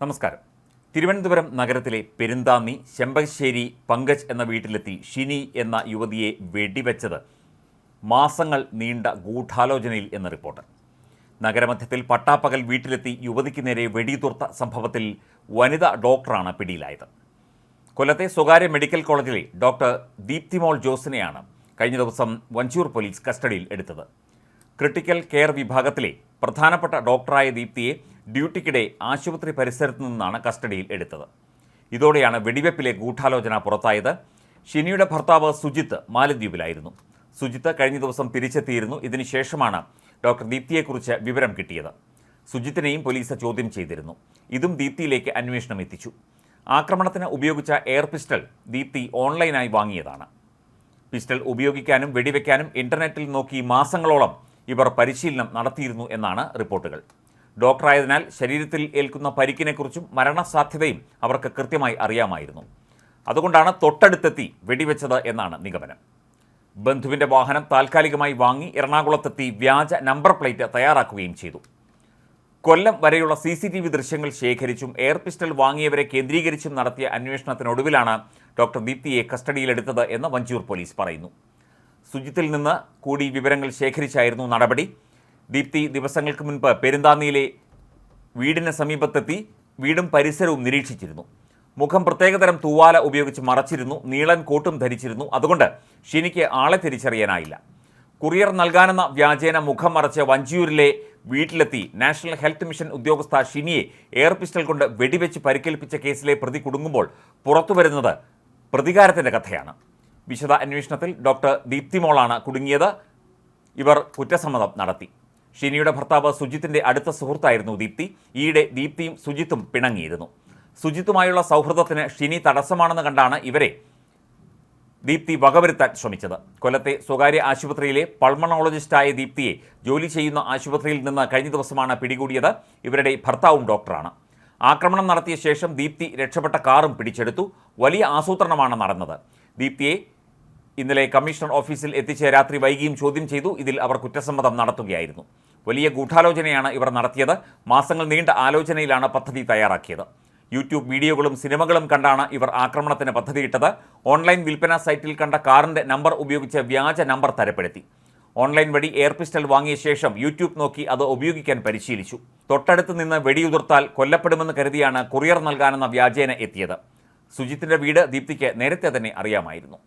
നമസ്കാരം. തിരുവനന്തപുരം നഗരത്തിലെ പെരുന്താമി ചെമ്പശ്ശേരി പങ്കജ് എന്ന വീട്ടിലെത്തി ഷിനി എന്ന യുവതിയെ വെടിവെച്ചത് മാസങ്ങൾ നീണ്ട ഗൂഢാലോചനയിൽ എന്ന റിപ്പോർട്ട്. നഗരമധ്യത്തിൽ പട്ടാപ്പകൽ വീട്ടിലെത്തി യുവതിക്ക് നേരെ വെടിയുതിർത്ത സംഭവത്തിൽ വനിതാ ഡോക്ടറാണ് പിടിയിലായത്. കൊല്ലത്തെ സ്വകാര്യ മെഡിക്കൽ കോളേജിലെ ഡോക്ടർ ദീപ്തിമോൾ ജോസിനെയാണ് കഴിഞ്ഞ ദിവസം വഞ്ചൂർ പോലീസ് കസ്റ്റഡിയിൽ എടുത്തത്. ക്രിട്ടിക്കൽ കെയർ വിഭാഗത്തിലെ പ്രധാനപ്പെട്ട ഡോക്ടറായ ദീപ്തിയെ ഡ്യൂട്ടിക്കിടെ ആശുപത്രി പരിസരത്തു നിന്നാണ് കസ്റ്റഡിയിൽ എടുത്തത്. ഇതോടെയാണ് വെടിവെപ്പിലെ ഗൂഢാലോചന പുറത്തായത്. ഷിനിയുടെ ഭർത്താവ് സുജിത്ത് മാലദ്വീപിലായിരുന്നു. സുജിത്ത് കഴിഞ്ഞ ദിവസം തിരിച്ചെത്തിയിരുന്നു ഇതിനുശേഷമാണ് ഡോക്ടർ ദീപ്തിയെക്കുറിച്ച് വിവരം കിട്ടിയത്. സുജിത്തിനെയും പോലീസ് ചോദ്യം ചെയ്തിരുന്നു. ഇതും ദീപ്തിയിലേക്ക് അന്വേഷണം എത്തിച്ചു. ആക്രമണത്തിന് ഉപയോഗിച്ച എയർ പിസ്റ്റൾ ദീപ്തി ഓൺലൈനായി വാങ്ങിയതാണ്. പിസ്റ്റൾ ഉപയോഗിക്കാനും വെടിവെക്കാനും ഇന്റർനെറ്റിൽ നോക്കി മാസങ്ങളോളം ഇവർ പരിശീലനം നടത്തിയിരുന്നു എന്നാണ് റിപ്പോർട്ടുകൾ. ഡോക്ടറായതിനാൽ ശരീരത്തിൽ ഏൽക്കുന്ന പരിക്കിനെക്കുറിച്ചും മരണസാധ്യതയും അവർക്ക് കൃത്യമായി അറിയാമായിരുന്നു. അതുകൊണ്ടാണ് തൊട്ടടുത്തെത്തി വെടിവെച്ചത് എന്നാണ് നിഗമനം. ബന്ധുവിന്റെ വാഹനം താൽക്കാലികമായി വാങ്ങി എറണാകുളത്തെത്തി വ്യാജ നമ്പർ പ്ലേറ്റ് തയ്യാറാക്കുകയും ചെയ്തു. കൊല്ലം വരെയുള്ള സി സി ടി വി ദൃശ്യങ്ങൾ ശേഖരിച്ചും എയർ പിസ്റ്റൾ വാങ്ങിയവരെ കേന്ദ്രീകരിച്ചും നടത്തിയ അന്വേഷണത്തിനൊടുവിലാണ് ഡോക്ടർ ദീപ്തിയെ കസ്റ്റഡിയിലെടുത്തത് എന്ന് വഞ്ചൂർ പോലീസ് പറയുന്നു. സുജിത്തിൽ നിന്ന് കൂടി വിവരങ്ങൾ ശേഖരിച്ചായിരുന്നു നടപടി. ദീപ്തി ദിവസങ്ങൾക്ക് മുൻപ് പെരുന്താന്നിയിലെ വീടിന് സമീപത്തെത്തി വീടും പരിസരവും നിരീക്ഷിച്ചിരുന്നു. മുഖം പ്രത്യേകതരം തൂവാല ഉപയോഗിച്ച് മറച്ചിരുന്നു. നീളൻ കോട്ടും ധരിച്ചിരുന്നു. അതുകൊണ്ട് ഷിനിക്ക് ആളെ തിരിച്ചറിയാനായില്ല. കുറിയർ നൽകാനെന്ന വ്യാജേന മുഖം മറച്ച് വഞ്ചിയൂരിലെ വീട്ടിലെത്തി നാഷണൽ ഹെൽത്ത് മിഷൻ ഉദ്യോഗസ്ഥ ഷിനിയെ എയർ പിസ്റ്റൾ കൊണ്ട് വെടിവെച്ച് പരിക്കേൽപ്പിച്ച കേസിലെ പ്രതി കുടുങ്ങുമ്പോൾ പുറത്തുവരുന്നത് പ്രതികാരത്തിന്റെ കഥയാണ്. വിശദ അന്വേഷണത്തിൽ ഡോക്ടർ ദീപ്തിമോളാണ് കുടുങ്ങിയത്. ഇവർ കുറ്റസമ്മതം നടത്തി. ഷിനിയുടെ ഭർത്താവ് സുജിത്തിന്റെ അടുത്ത സുഹൃത്തായിരുന്നു ദീപ്തി. ഈയിടെ ദീപ്തിയും സുജിത്തും പിണങ്ങിയിരുന്നു. സുജിത്തുമായുള്ള സൗഹൃദത്തിന് ഷിനി തടസ്സമാണെന്ന് കണ്ടാണ് ഇവരെ ദീപ്തി വകവരുത്താൻ ശ്രമിച്ചത്. കൊല്ലത്തെ സ്വകാര്യ ആശുപത്രിയിലെ പൾമണോളജിസ്റ്റായ ദീപ്തിയെ ജോലി ചെയ്യുന്ന ആശുപത്രിയിൽ നിന്ന് കഴിഞ്ഞ ദിവസമാണ് പിടികൂടിയത്. ഇവരുടെ ഭർത്താവും ഡോക്ടറാണ്. ആക്രമണം നടത്തിയ ശേഷം ദീപ്തി രക്ഷപ്പെട്ട കാറും പിടിച്ചെടുത്തു. വലിയ ആസൂത്രണമാണ് നടന്നത്. ദീപ്തിയെ ഇന്നലെ കമ്മീഷണർ ഓഫീസിൽ എത്തിച്ച് രാത്രി വൈകിയും ചോദ്യം ചെയ്തു. ഇതിൽ അവർ കുറ്റസമ്മതം നടത്തുകയായിരുന്നു. വലിയ ഗൂഢാലോചനയാണ് ഇവർ നടത്തിയത്. മാസങ്ങൾ നീണ്ട ആലോചനയിലാണ് പദ്ധതി തയ്യാറാക്കിയത്. യൂട്യൂബ് വീഡിയോകളും സിനിമകളും കണ്ടാണ് ഇവർ ആക്രമണത്തിന് പദ്ധതിയിട്ടത്. ഓൺലൈൻ വിൽപ്പന സൈറ്റിൽ കണ്ട കാറിന്റെ നമ്പർ ഉപയോഗിച്ച് വ്യാജ നമ്പർ തരപ്പെടുത്തി. ഓൺലൈൻ വഴി എയർ പിസ്റ്റൽ വാങ്ങിയ ശേഷം യൂട്യൂബ് നോക്കി അത് ഉപയോഗിക്കാൻ പരിശീലിച്ചു. തൊട്ടടുത്ത് നിന്ന് വെടിയുതിർത്താൽ കൊല്ലപ്പെടുമെന്ന് കരുതിയാണ് കൊറിയർ നൽകാനെന്ന വ്യാജേന എത്തിയത്. സുജിത്തിന്റെ വീട് ദീപ്തിക്ക് നേരത്തെ തന്നെ അറിയാമായിരുന്നു.